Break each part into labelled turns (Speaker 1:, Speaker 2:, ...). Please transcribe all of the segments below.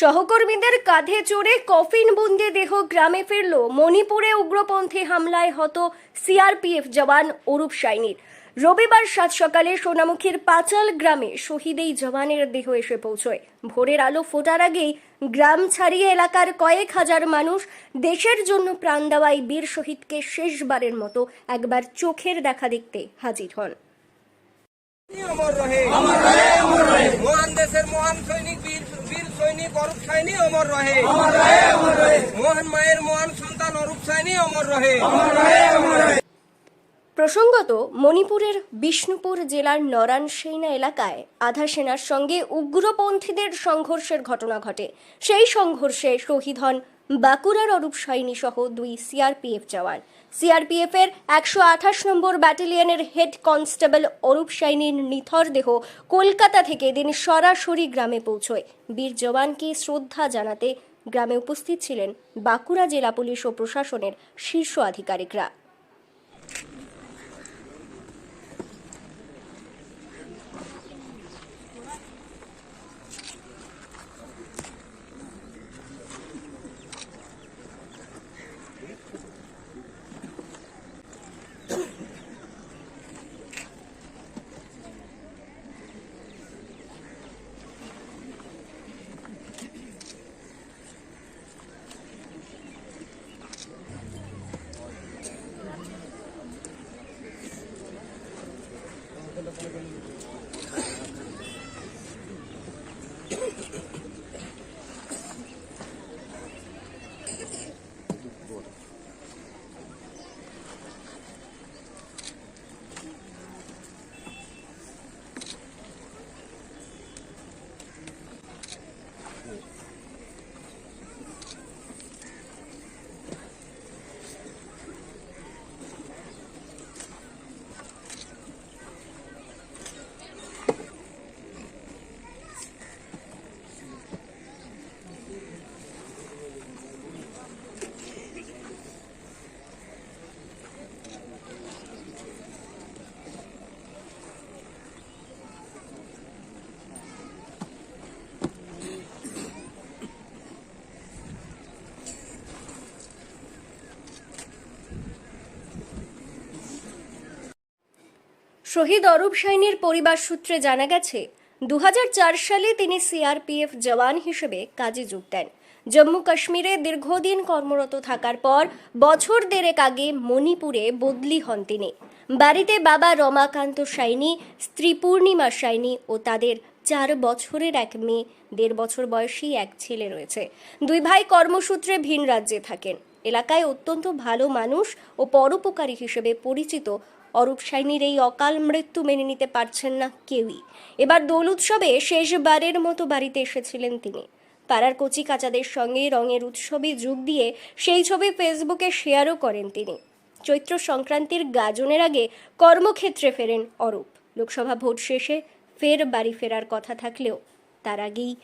Speaker 1: সহকর্মীদের কাঁধে চড়ে কফিন বন্দি দেহ গ্রামে ফিরল মণিপুরে উগ্রপন্থী হামলায় হত সিআরপিএফ জওয়ান অরূপ সাইনির। রবিবার সাত সকালে সোনামুখীর পাচাল গ্রামে শহীদ এই জওয়ানের দেহ এসে পৌঁছয়। ভোরের আলো ফোটার আগেই গ্রাম ছাড়িয়ে এলাকার কয়েক হাজার মানুষ দেশের জন্য প্রাণ দেওয়া এই বীর শহীদকে শেষবারের মতো একবার চোখের দেখা দেখতে হাজির হন।
Speaker 2: অমর রহে অমর রহে অমর রহে। মহান দেশের মহান সৈনিক সৈনিক অরূপ সাইনি অমর রহে। অমর রহে অমর রহে। মহান মায়ের মহান সন্তান অরূপ সাইনি অমর রহে। অমর রহে
Speaker 1: প্রসঙ্গত মণিপুরের বিষ্ণুপুর জেলার নরান সেনা এলাকায় আধা সেনার সঙ্গে উগ্রপন্থীদের সংঘর্ষের ঘটনা ঘটে। সেই সংঘর্ষে শহীদ হন বাঁকুড়ার অরূপ সাইনি সহ দুই সিআরপিএফ জওয়ান। সিআরপিএফের একশো আঠাশ নম্বর ব্যাটালিয়নের হেড কনস্টেবল অরূপ সাইনির নিথর দেহ কলকাতা থেকে দিন সরাসরি গ্রামে পৌঁছয়। বীর জওয়ানকে শ্রদ্ধা জানাতে গ্রামে উপস্থিত ছিলেন বাঁকুড়া জেলা পুলিশ ও প্রশাসনের শীর্ষ আধিকারিকরা। শহীদ অরূপ সাইনির পরিবার সূত্রে জানা গেছে, দুহাজার চার সালে তিনি সিআরপিএফ জওয়ান হিসেবে কাজে যোগ দেন। জম্মু কাশ্মীরে দীর্ঘদিন কর্মরত থাকার পর বছর দেড়েক আগে মণিপুরে বদলি হন তিনি। বাড়িতে বাবা রমাকান্ত সাইনি, স্ত্রী পূর্ণিমা সাইনি ও তাদের চার বছরের এক মেয়ে, দেড় বছর বয়সী এক ছেলে রয়েছে। দুই ভাই কর্মসূত্রে ভিন রাজ্যে থাকেন। এলাকায় অত্যন্ত ভালো মানুষ ও পরোপকারী হিসেবে পরিচিত অরূপ সাইনির এই অকাল মৃত্যু মেনে নিতে পারছেন না কেউই। এবার দোল উৎসবে শেষবারের মতো বাড়িতে এসেছিলেন তিনি। পাড়ার কচি কাচাদের সঙ্গে রঙের উৎসবে যোগ দিয়ে সেই ছবি ফেসবুকে শেয়ারও করেন তিনি। চৈত্র সংক্রান্তির গাজনের আগে কর্মক্ষেত্রে ফেরেন অরূপ। লোকসভা ভোট শেষে ফের বাড়ি ফেরার কথা থাকলেও তার আগেই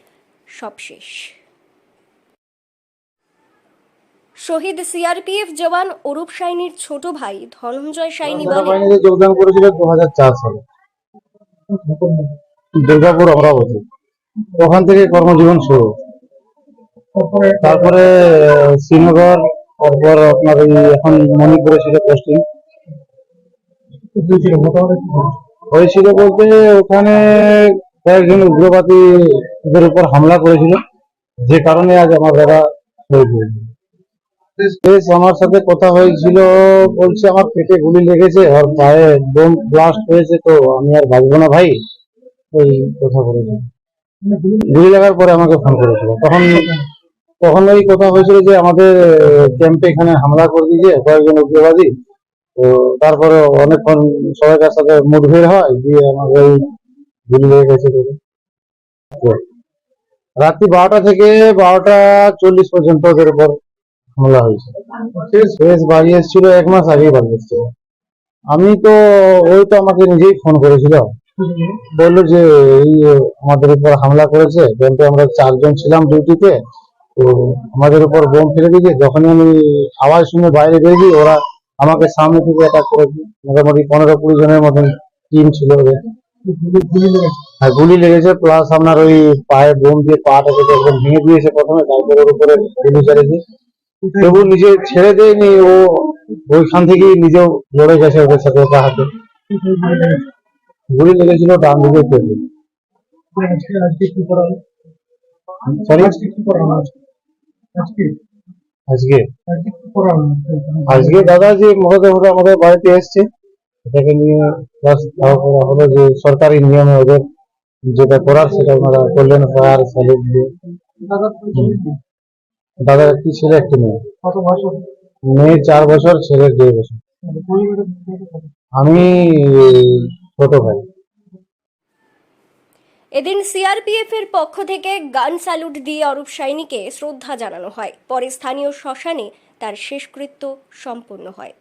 Speaker 1: সব শেষ। শহীদ সিআরপিএফ জওয়ান অরূপ সাইনির ছোট ভাই ধনঞ্জয় সাইনি বলেন।
Speaker 3: সেনাবাহিনীতে যোগদান করেছিল দু হাজার চার সালে। দুর্গাপুর অমরাবতী ওখান থেকে কর্মজীবন শুরু। তারপরে শ্রীনগর তারপর আপনার এই এখন মণিপুরে ছিল পোস্টিং হয়েছিল বলতে ওখানে কয়েকজন উগ্রবাদীদের উপর হামলা করেছিল। যে কারণে আজ আমার দাদা শহীদ হয়েছে বেশ আমার সাথে কথা হয়েছিল, বলছে আমার পেটে গুলি লেগেছে, আর পায়ে বোম ব্লাস্ট হয়েছে তো, আমি আর বাঁচবো না ভাই। ওই কথা বলেছিল গুলি লাগার পরে আমাকে ফোন করেছিল। তখন তখন ওই কথা হয়েছিল যে আমাদের ক্যাম্পে এখানে হামলা করে দিয়েছে, কয়েকজন উগ্রবাদী। তো তারপরে অনেকক্ষণ সবাইকার সাথে মুঠভেড় হয়, দিয়ে আমাকে ওই গুলি লেগে গেছে রাত্রি বারোটা থেকে বারোটা চল্লিশ পর্যন্ত ওদের উপর হামলা হয়েছে। শেষ বাড়ি এসেছিল এক মাস আগেই বাড়ি এসেছিল। আমি তো ওই তো আমাকে নিজেই ফোন করেছিল। বলল যে, এই আমাদের উপর হামলা করেছে ক্যাম্পে আমরা চারজন ছিলাম ডিউটিতে তো আমাদের উপর বোম ফেলে দিয়েছে। যখনই আমি আওয়াজ শুনে বাইরে বেরিয়ে ওরা আমাকে সামনে থেকে অ্যাটাক করেছে। মোটামুটি পনেরো কুড়ি জনের মতন টিম ছিল ওদের। আর গুলি লেগেছে প্লাস আপনার ওই পায়ে বোম দিয়ে পাটাকে একদম ভেঙে দিয়েছে প্রথমে, তারপর ওর উপরে গুলি চালিয়েছে। তবু নিজে ছেড়ে দেয়নি, ও ওইখান থেকেই নিজেও লড়ে গেছে ওদের সাথে ওটা হাতে গুলি লেগেছিল ডান দিকে আজকে? আজকে দাদা যে মরদেহটা আমাদের বাড়িতে এসছে, এটাকে নিয়ে হলো যে সরকারি নিয়মে ওদের যেটা করার সেটা ওনারা করলেন ফায়ার স্যালুট দিয়ে দাদার একটি ছেলে একটি মেয়ে। মেয়ে চার বছর ছেলে দেড় বছর। আমি ছোট ভাই।
Speaker 1: এদিন সিআরপিএফ এর পক্ষ থেকে গান স্যালুট দিয়ে অরূপ সাইনিকে শ্রদ্ধা জানানো হয়। পরে স্থানীয় শ্মশানে তার শেষকৃত্য সম্পন্ন হয়।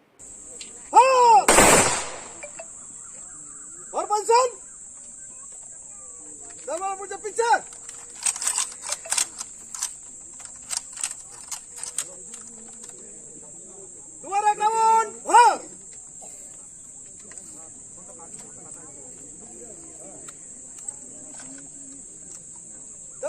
Speaker 2: और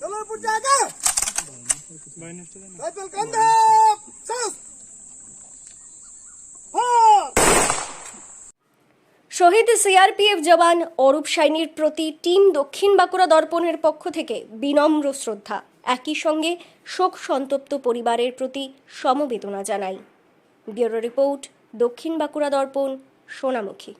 Speaker 2: चलो पुट जाएगा राइफल कंधा सास हाँ
Speaker 1: শহীদ সিআরপিএফ জওয়ান অরূপ সাইনির প্রতি টিম দক্ষিণ বাঁকুড়া দর্পণের পক্ষ থেকে বিনম্র শ্রদ্ধা একই সঙ্গে শোক সন্তপ্ত পরিবারের প্রতি সমবেদনা জানাই ব্যুরো রিপোর্ট দক্ষিণ বাঁকুড়া দর্পণ সোনামুখী